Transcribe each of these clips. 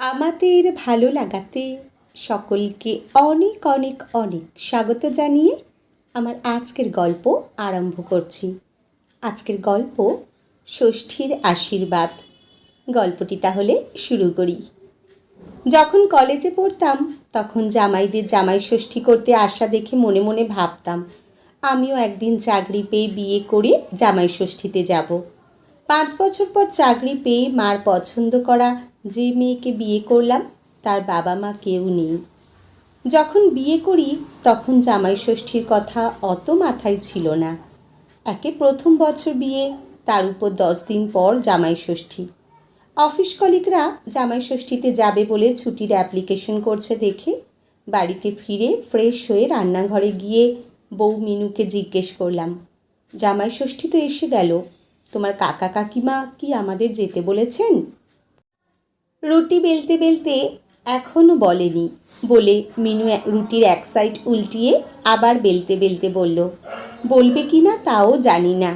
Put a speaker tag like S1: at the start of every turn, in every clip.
S1: আমাদের ভালো লাগাতে সকলকে অনেক অনেক অনেক স্বাগত জানিয়ে আমার আজকের গল্প আরম্ভ করছি। আজকের গল্প ষষ্ঠীর আশীর্বাদ। গল্পটি তাহলে শুরু করি। যখন কলেজে পড়তাম, তখন জামাইদের জামাই ষষ্ঠী করতে আসা দেখে মনে মনে ভাবতাম, আমিও একদিন চাকরি পেয়ে বিয়ে করে জামাই ষষ্ঠীতে যাব। পাঁচ বছর পর চাকরি পেয়ে মার পছন্দ করা যে মেয়েকে বিয়ে করলাম, তার বাবা মা কেউ নেই। যখন বিয়ে করি, তখন জামাই ষষ্ঠীর কথা অত মাথায় ছিল না। একে প্রথম বছর বিয়ে, তার উপর দশ দিন পর জামাই ষষ্ঠী। অফিস কলিকরা জামাই ষষ্ঠীতে যাবে বলে ছুটির অ্যাপ্লিকেশন করছে দেখে বাড়িতে ফিরে ফ্রেশ হয়ে রান্নাঘরে গিয়ে বউ মিনুকে জিজ্ঞেস করলাম, জামাই ষষ্ঠী তো এসে গেল, তোমার কাকা কাকিমা কি আমাদের যেতে বলেছেন? রুটি বেলতে বেলতে এখনও বলেনি বলে মিনু রুটির এক সাইড উল্টিয়ে আবার বেলতে বেলতে বলল, বলবে কি না তাও জানি না।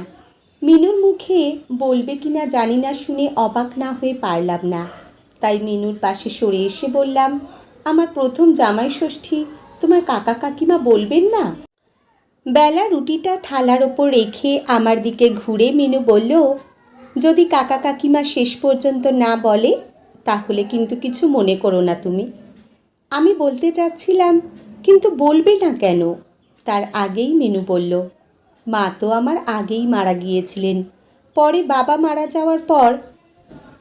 S1: মিনুর মুখে বলবে কি না জানি না শুনে অবাক না হয়ে পারলাম না। তাই মিনুর পাশে সরে এসে বললাম, আমার প্রথম জামাই ষষ্ঠী, তোমার কাকা কাকিমা বলবেন না? বেলা রুটিটা থালার ওপর রেখে আমার দিকে ঘুরে মিনু বলল, যদি কাকা কাকিমা শেষ পর্যন্ত না বলে তাহলে কিন্তু কিছু মনে করো না তুমি। আমি বলতে চাচ্ছিলাম, কিন্তু বলবে না কেন? তার আগেই মেনু বলল, মা তো আমার আগেই মারা গিয়েছিলেন। পরে বাবা মারা যাওয়ার পর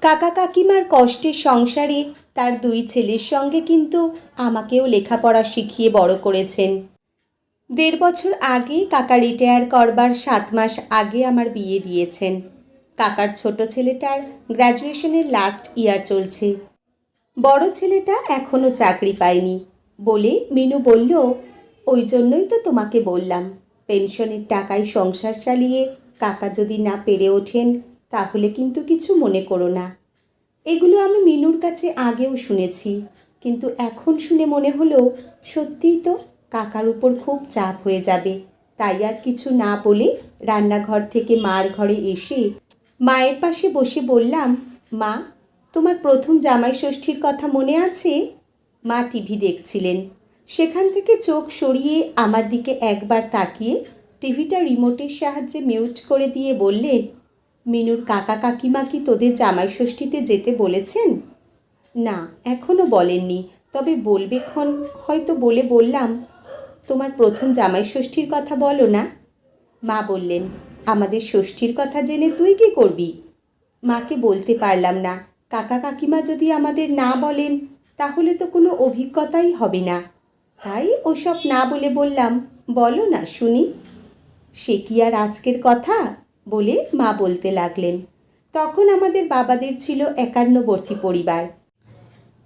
S1: কাকা কাকিমার কষ্টের সংসারে তার দুই ছেলের সঙ্গে কিন্তু আমাকেও লেখাপড়া শিখিয়ে বড় করেছেন। দেড় বছর আগে কাকা রিটায়ার করবার সাত মাস আগে আমার বিয়ে দিয়েছেন। কাকার ছোট ছেলেটার গ্র্যাজুয়েশনের লাস্ট ইয়ার চলছে। বড় ছেলেটা এখনও চাকরি পায়নি। বলে মিনু বলল, ওই জন্যই তো তোমাকে বললাম পেনশনের টাকায় সংসার চালিয়ে কাকা যদি না পেরে ওঠেন, তাহলে কিন্তু কিছু মনে করো না। এগুলো আমি মিনুর কাছে আগেও শুনেছি, কিন্তু এখন শুনে মনে হলো, সত্যিই তো কাকার উপর খুব চাপ হয়ে যাবে। তাই আর কিছু না বলে রান্নাঘর থেকে মার ঘরে এসে মায়ের পাশে বসে বললাম, মা, তোমার প্রথম জামাই ষষ্ঠীর কথা মনে আছে? মা টিভি দেখছিলেন। সেখান থেকে চোখ সরিয়ে আমার দিকে একবার তাকিয়ে টিভিটা রিমোটের সাহায্যে মিউট করে দিয়ে বললেন, মিনুর কাকা কাকিমা কি তোদের জামাই ষষ্ঠীতে যেতে বলেছেন? না এখনও বলেননি, তবে বলবে ক্ষণ হয়তো বলে বললাম, তোমার প্রথম জামাই ষষ্ঠীর কথা বলো না? মা বললেন আমাদের ষষ্ঠীর কথা জেনে তুই কি করবি? মাকে বলতে পারলাম না। কাকা কাকিমা যদি আমাদের না বলেন, তাহলে তো কোনো অভিজ্ঞতাই হবে না। তাই ওসব না বলে বললাম, বলো না শুনি। সে কি আর আজকের কথা? বলে মা বলতে লাগলেন। তখন আমাদের বাবাদের ছিল একান্নবর্তী পরিবার।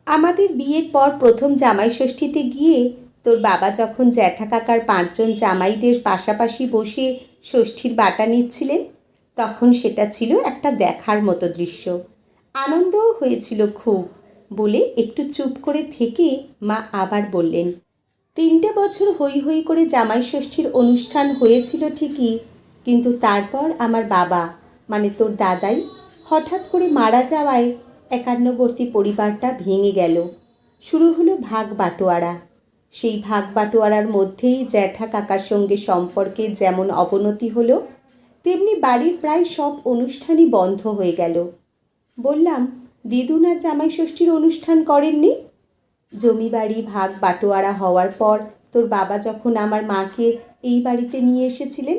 S1: আমাদের বিয়ের পর প্রথম জামাই ষষ্ঠীতে গিয়ে তোর বাবা যখন জ্যাঠা কাকার পাঁচজন জামাইদের পাশাপাশি বসে ষষ্ঠীর বাটা নিচ্ছিলেন, তখন সেটা ছিল একটা দেখার মতো দৃশ্য। আনন্দও হয়েছিল খুব বলে একটু চুপ করে থেকে মা আবার বললেন, তিনটে বছর হই হই করে জামাই ষষ্ঠীর অনুষ্ঠান হয়েছিল ঠিকই, কিন্তু তারপর আমার বাবা মানে তোর দাদাই, হঠাৎ করে মারা যাওয়ায় একান্নবর্তী পরিবারটা ভেঙে গেল। শুরু হলো ভাগ বাটোয়ারা। সেই ভাগ বাটোয়ারার মধ্যেই জ্যাঠা কাকার সঙ্গে সম্পর্কে যেমন অবনতি হলো, তেমনি বাড়ির প্রায় সব অনুষ্ঠানই বন্ধ হয়ে গেল। বললাম দিদুনার জামাই ষষ্ঠীর অনুষ্ঠান করেননি? জমি বাড়ি ভাগ বাটোয়ারা হওয়ার পর তোর বাবা যখন আমার মাকে এই বাড়িতে নিয়ে এসেছিলেন,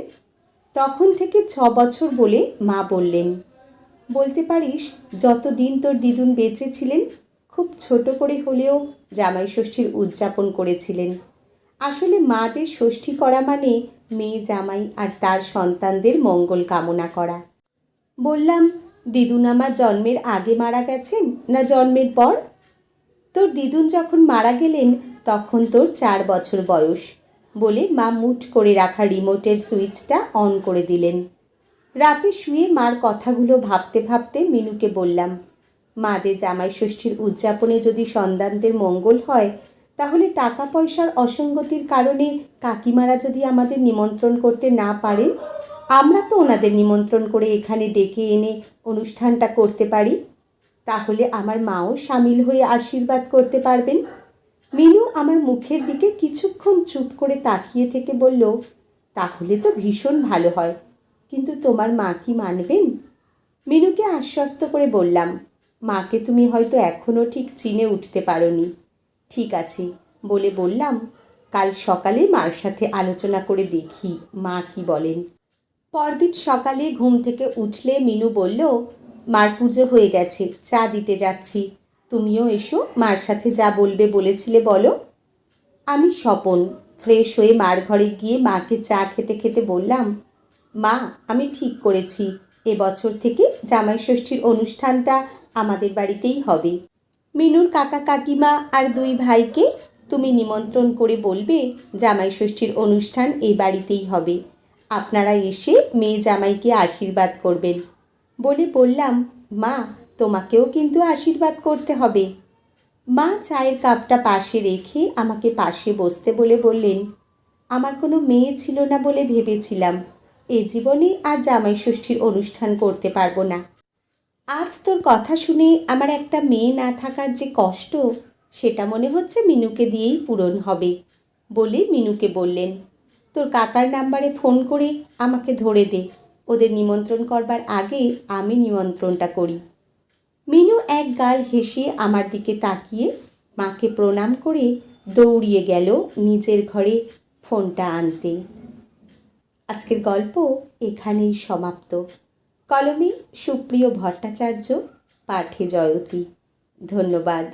S1: তখন থেকে ছ বছর বলে মা বললেন, বলতে পারিস, যতদিন তোর দিদুন বেঁচে ছিলেন খুব ছোট করে হলেও জামাই ষষ্ঠীর উদযাপন করেছিলেন। আসলে মাদের ষষ্ঠী করা মানে মেয়ে জামাই আর তার সন্তানদের মঙ্গল কামনা করা। বললাম, দিদুন আমার জন্মের আগে মারা গেছেন না জন্মের পর? তোর দিদুন যখন মারা গেলেন, তখন তোর চার বছর বয়স। বলে মা মুঠ করে রাখা রিমোটের সুইচটা অন করে দিলেন। রাতে শুয়ে মার কথাগুলো ভাবতে ভাবতে মিনুকে বললাম মাদের জামাই ষষ্ঠীর উদযাপনে যদি সন্তানদের মঙ্গল হয়, তাহলে টাকা পয়সার অসঙ্গতির কারণে কাকিমারা যদি আমাদের নিমন্ত্রণ করতে না পারেন, আমরা তো ওনাদের নিমন্ত্রণ করে এখানে ডেকে এনে অনুষ্ঠানটা করতে পারি। তাহলে আমার মাও সামিল হয়ে আশীর্বাদ করতে পারবেন। মিনু আমার মুখের দিকে কিছুক্ষণ চুপ করে তাকিয়ে থেকে বলল, তাহলে তো ভীষণ ভালো হয়, কিন্তু তোমার মা কি মানবেন? মিনুকে আশ্বস্ত করে বললাম মাকে তুমি হয়তো এখনও ঠিক চিনে উঠতে পারোনি। ঠিক আছে, বলে বললাম, কাল সকালে মার সাথে আলোচনা করে দেখি, মা কি বলেন। পরদিন সকালে ঘুম থেকে উঠলে মিনু বলল, মার পুজো হয়ে গেছে, চা দিতে যাচ্ছি। তুমিও এসো, মার সাথে যা বলবে বলেছিলে বলো। আমি স্বপন, ফ্রেশ হয়ে মার ঘরে গিয়ে মাকে চা খেতে খেতে বললাম, মা, আমি ঠিক করেছি। এবছর থেকে জামাই ষষ্ঠীর অনুষ্ঠানটা আমাদের বাড়িতেই হবে। মিনুর কাকা কাকিমা আর দুই ভাইকে তুমি নিমন্ত্রণ করে বলবে জামাই ষষ্ঠীর অনুষ্ঠান এই বাড়িতেই হবে। আপনারা এসে মেয়ে জামাইকে আশীর্বাদ করবেন। বলে বললাম, মা, তোমাকেও কিন্তু আশীর্বাদ করতে হবে। মা চায়ের কাপটা পাশে রেখে আমাকে পাশে বসতে বলে বললেন, আমার কোনো মেয়ে ছিল না বলে ভেবেছিলাম। এ জীবনে আর জামাই ষষ্ঠীর অনুষ্ঠান করতে পারব না। আজ তোর কথা শুনে আমার একটা মেয়ে না থাকার যে কষ্ট, সেটা মনে হচ্ছে মিনুকে দিয়েই পূরণ হবে, বলে মিনুকে বললেন। তোর কাকার নাম্বারে ফোন করে আমাকে ধরে দে, ওদের নিমন্ত্রণ করবার আগে আমি নিমন্ত্রণটা করি। মিনু এক গাল হেসে আমার দিকে তাকিয়ে মাকে প্রণাম করে দৌড়িয়ে গেল নিজের ঘরে ফোনটা আনতে। আজকের গল্প এখানেই সমাপ্ত। কলমে সুপ্রিয় ভট্টাচার্য পাঠে জয়তী। ধন্যবাদ।